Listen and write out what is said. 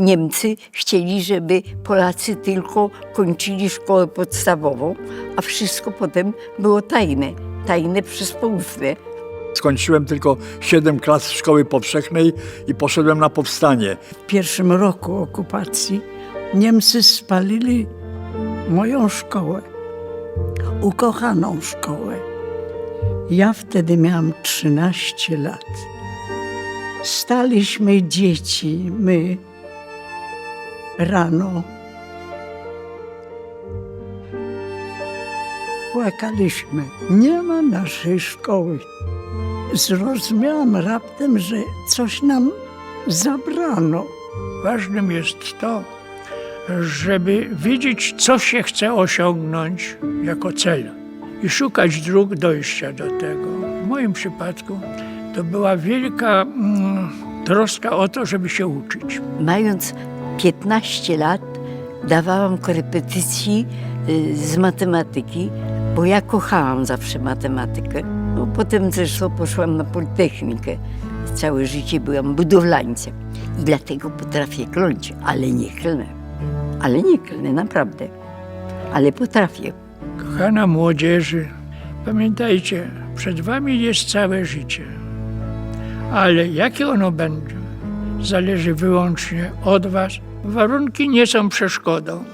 Niemcy chcieli, żeby Polacy tylko kończyli szkołę podstawową, a wszystko potem było tajne. Tajne przez poufne. Skończyłem tylko 7 klas szkoły powszechnej i poszedłem na powstanie. W pierwszym roku okupacji Niemcy spalili moją szkołę, ukochaną szkołę. Ja wtedy miałam 13 lat. Staliśmy dzieci, my, rano. Płakaliśmy. Nie ma naszej szkoły. Zrozumiałam raptem, że coś nam zabrano. Ważnym jest to, żeby wiedzieć, co się chce osiągnąć jako cel i szukać dróg dojścia do tego. W moim przypadku to była wielka mm, troska o to, żeby się uczyć. Mając 15 lat, dawałam korepetycji y, z matematyki, bo ja kochałam zawsze matematykę. No, potem zresztą poszłam na Politechnikę. Całe życie byłam budowlańcem i dlatego potrafię kląć, ale nie klnę. Ale nie klnę, naprawdę. Ale potrafię. Kochana młodzieży, pamiętajcie, przed wami jest całe życie. Ale jakie ono będzie, zależy wyłącznie od was. Warunki nie są przeszkodą.